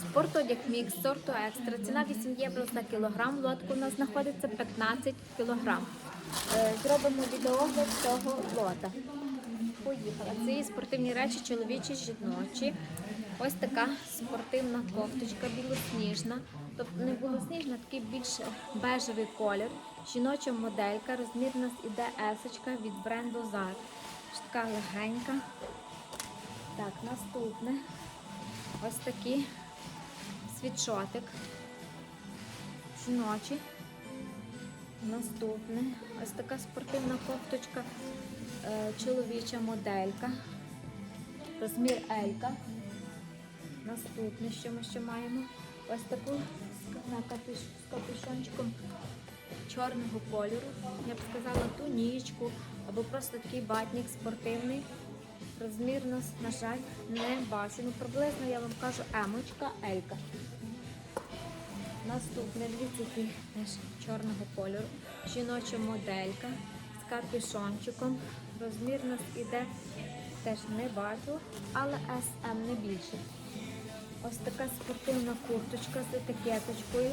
Спортодяг мікс сорту екстра. Ціна 8 євро за кілограм. Лотку у нас знаходиться 15 кілограм. Е, Зробимо відеогляд цього лота. Поїхала. Це є спортивні речі, чоловічі, жіночі. Ось така спортивна кофточка білосніжна. Тобто не білосніжна, такий більш бежевий колір. Жіноча моделька. Розмір у нас іде есочка від бренду. Ось Така легенька. Так, наступне. Ось такий світшотик. Жіночий. Наступне. Ось така спортивна кофточка, е, чоловіча моделька. Розмір Елька. Наступне, що ми ще маємо? Ось таку з- капюшончиком чорного кольору. Я б сказала тунічку або просто такий батник спортивний. Розмір нас, на жаль, не бачу. Ну, приблизно я вам кажу емочка, елька. Наступне, який теж чорного кольору. Жіноча моделька з капюшончиком. Розмір нас іде теж не бачу, але SM не більше. Ось така спортивна курточка з етикеточкою.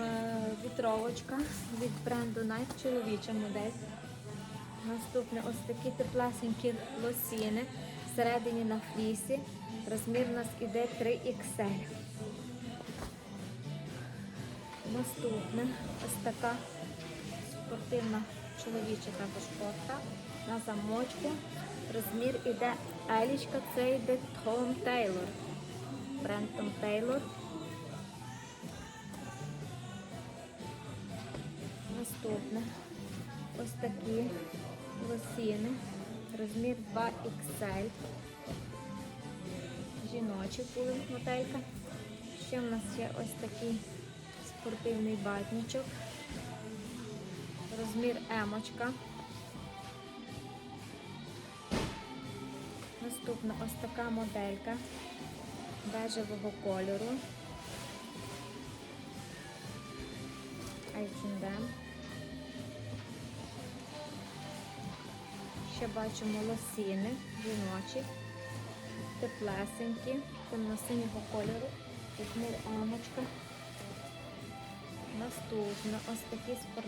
Е, Вітровочка від бренду Nike, чоловіча модель. Наступне ось такі теплесенькі лосіни всередині на флісі. Розмір у нас іде 3XL. Наступне ось така спортивна чоловіча також кофта на замочку. Розмір іде елічка, це йде Tom Taylor. Бренд Tom Taylor. Наступне ось такі лосіни. Розмір 2XL. Жіночий були моделька. Ще в нас є ось такий спортивний батничок. Розмір емочка. Наступна ось така моделька бежевого кольору. H&M. Ще бачимо лосіни жіночі, теплесенькі, темно-синього кольору, розмір емочка. Наступна ось такі спор...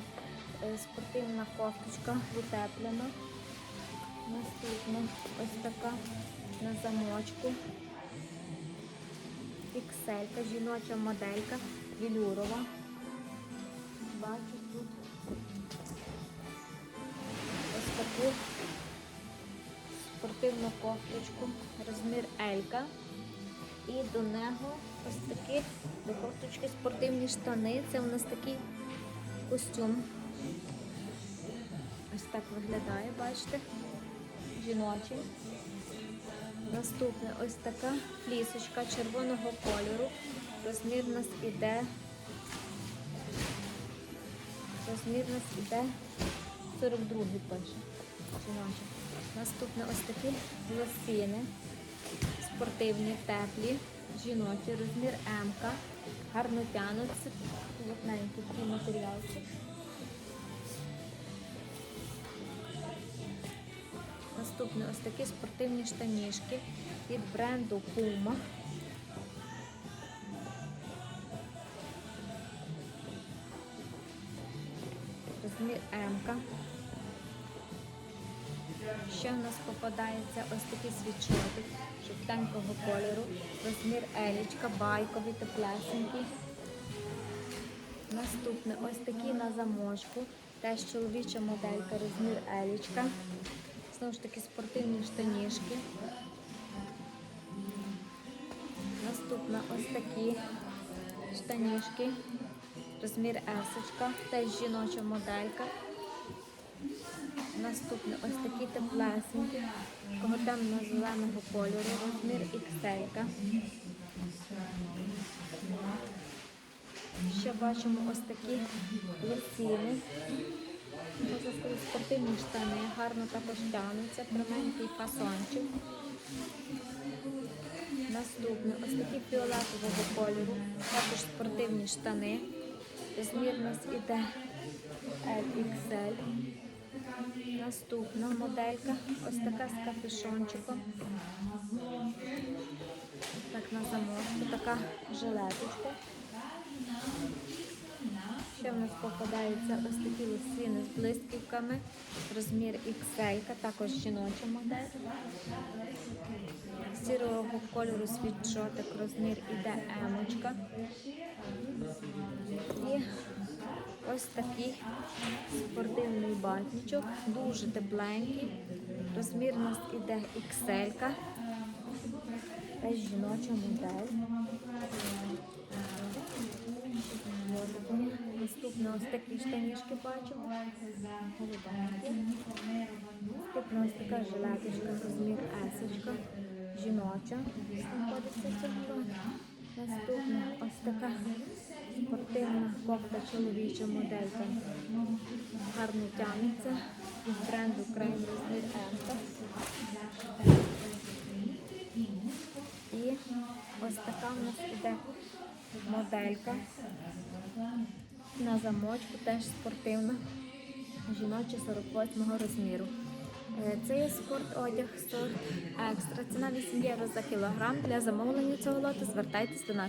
е, спортивна кофточка утеплена. Наступна ось така на замочку. Ікселька, жіноча моделька, вілюрова. Бачу тут ось таку спортивну кофточку, розмір Елька. І до нього ось такі до кофточки спортивні штани. Це у нас такий костюм. Ось так виглядає, бачите? Жіночий. Наступне ось така флісочка червоного кольору. Розмір у нас іде. Розмір у нас іде 42 пише. Наступне ось такі лосіни спортивні, теплі, жіночі, розмір М. Гарно тянуться, плотненький такий матеріалчик. Наступне ось такі спортивні штанішки від бренду Puma. Розмір М. Ще в нас попадається ось такий свічотик жовтенького кольору, розмір елічка, байковий, теплесенький. Наступне ось такий на замочку, теж чоловіча моделька, розмір елічка. Знову ж таки спортивні штанішки. Наступна ось такі штанішки, розмір есочка, теж жіноча моделька. Наступне ось такі теплесенькі, такого темно-зеленого кольору, розмір XL. Ще бачимо ось такі лосіни. Спортивні штани, гарно також тягнуться, пряменький фасончик. Наступне ось такі фіолетового кольору, також спортивні штани. Розмір у нас іде LXL. Наступна моделька, ось така з капюшончиком. Так на замочку, така жилеточка. Ще в нас попадаються ось такі лосіни з блисківками. Розмір XL, також жіноча модель. Сірого кольору світшотик, розмір іде емочка. Ось такий спортивний батничок, дуже тепленький. Розмір у нас іде XL. Теж жіноча модель. Наступне ось такі штанішки бачимо. Наступна ось така жилеточка, розмір есочка, жіноча. Знаходиться в цьому. Наступна ось така спортивна кофта чоловіча моделька. Гарно тягнеться. Від бренду Крейм розмір І ось така в нас іде моделька на замочку, теж спортивна, жіноча 48 розміру. Е, Це є спорт одяг сорт екстра. Ціна 8 євро за кілограм. Для замовлення цього лоту звертайтесь до наших.